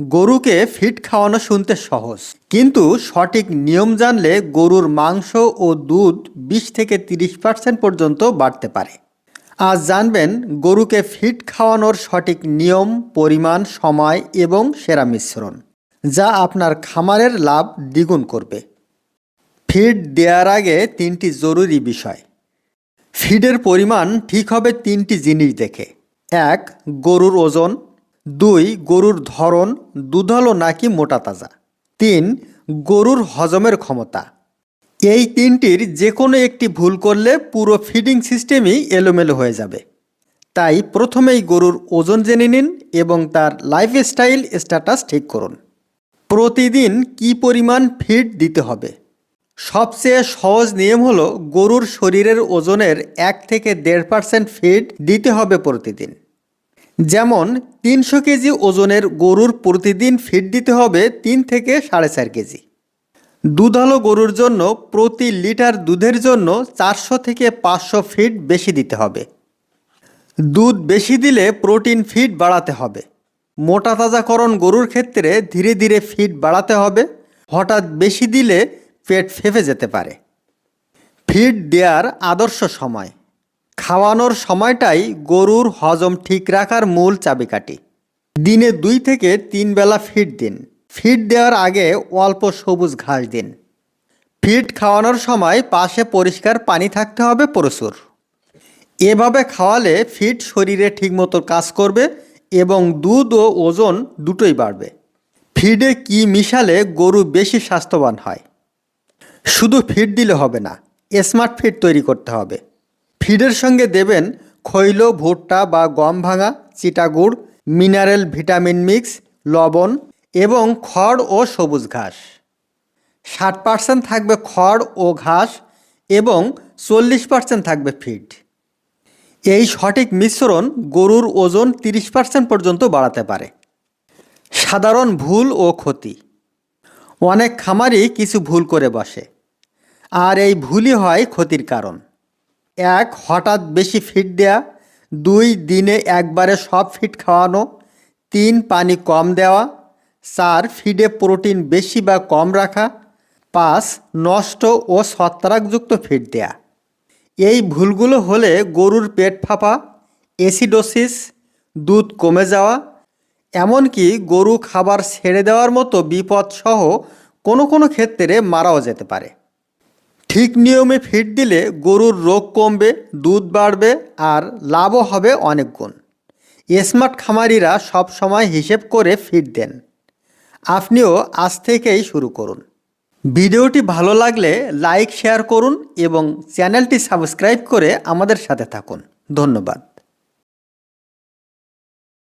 গরুকে ফিড খাওয়ানো শুনতে সহজ। কিন্তু সঠিক নিয়ম জানলে গরুর মাংস ও দুধ বিশ থেকে তিরিশ পার্সেন্ট পর্যন্ত বাড়তে পারে। আজ জানবেন গরুকে ফিড খাওয়ানোর সঠিক নিয়ম, পরিমাণ, সময় এবং সেরা মিশ্রণ, যা আপনার খামারের লাভ দ্বিগুণ করবে। ফিড দেওয়ার আগে তিনটি জরুরি বিষয়। ফিডের পরিমাণ ঠিক হবে তিনটি জিনিস দেখে। এক, গরুর ওজন। দুই, গরুর ধরন দুধালো নাকি মোটা তাজা? তিন, গরুর হজমের ক্ষমতা? এই তিনটির যে কোনো একটি ভুল করলে পুরো ফিডিং সিস্টেমই এলোমেলো হয়ে যাবে। তাই প্রথমেই গরুর ওজন জেনে নিন এবং তার লাইফস্টাইল স্ট্যাটাস ঠিক করুন। প্রতিদিন কি পরিমাণ ফিড দিতে হবে? সবচেয়ে সহজ নিয়ম হলো গরুর শরীরের ওজনের এক থেকে দেড় পার্সেন্ট ফিড দিতে হবে প্রতিদিন। যেমন তিনশো কেজি ওজনের গরুর প্রতিদিন ফিড দিতে হবে তিন থেকে সাড়ে চার কেজি। দুধালো গরুর জন্য প্রতি লিটার দুধের জন্য চারশো থেকে পাঁচশো ফিড বেশি দিতে হবে। দুধ বেশি দিলে প্রোটিন ফিড বাড়াতে হবে। মোটা তাজাকরণ গরুর ক্ষেত্রে ধীরে ধীরে ফিড বাড়াতে হবে। হঠাৎ বেশি দিলে পেট ফেপে যেতে পারে। ফিড দেওয়ার আদর্শ সময়। খাওয়ানোর সময়টাই গরুর হজম ঠিক রাখার মূল চাবিকাঠি। দিনে দুই থেকে তিন বেলা ফিড দিন। ফিড দেওয়ার আগে অল্প সবুজ ঘাস দিন। ফিড খাওয়ানোর সময় পাশে পরিষ্কার পানি থাকতে হবে প্রচুর। এভাবে খাওয়ালে ফিড শরীরে ঠিকমতো কাজ করবে এবং দুধ ও ওজন দুটোই বাড়বে। ফিডে কি মিশালে গরু বেশি স্বাস্থ্যবান হয়? শুধু ফিড দিলে হবে না স্মার্ট ফিড তৈরি করতে হবে। ফিডের সঙ্গে দেবেন খৈল, ভুট্টা বা গম ভাঙা চিটাগুড় মিনারেল ভিটামিন মিক্স, লবণ এবং খড় ও সবুজ ঘাস। ষাট পার্সেন্ট থাকবে খড় ও ঘাস এবং চল্লিশ পার্সেন্ট থাকবে ফিড। এই সঠিক মিশ্রণ গরুর ওজন তিরিশ পার্সেন্ট পর্যন্ত বাড়াতে পারে। সাধারণ ভুল ও ক্ষতি। অনেক খামারই কিছু ভুল করে বসে। আর এই ভুলই হয় ক্ষতির কারণ। এক, হঠাৎ বেশি ফিড দেয়া। দুই, দিনে একবারে সব ফিড খাওয়ানো। তিন, পানি কম দেওয়া। চার ফিডে প্রোটিন বেশি বা কম রাখা। পাঁচ, নষ্ট ও ছত্রাকযুক্ত ফিড দেয়া। এই ভুলগুলো হলে গরুর পেট ফাঁপা অ্যাসিডোসিস দুধ কমে যাওয়া। এমনকি গরু খাবার ছেড়ে দেওয়ার মতো বিপদসহ কোনো কোনো ক্ষেত্রে মারাও যেতে পারে। ঠিক নিয়মে ফিট দিলে গরুর রোগ কমবে, দুধ বাড়বে আর লাভও হবে অনেক গুণ। স্মার্ট খামারিরা সব সময় হিসেব করে ফিট দেন। আপনিও আজ থেকেই শুরু করুন। ভিডিওটি ভালো লাগলে লাইক, শেয়ার করুন এবং চ্যানেলটি সাবস্ক্রাইব করে আমাদের সাথে থাকুন। ধন্যবাদ।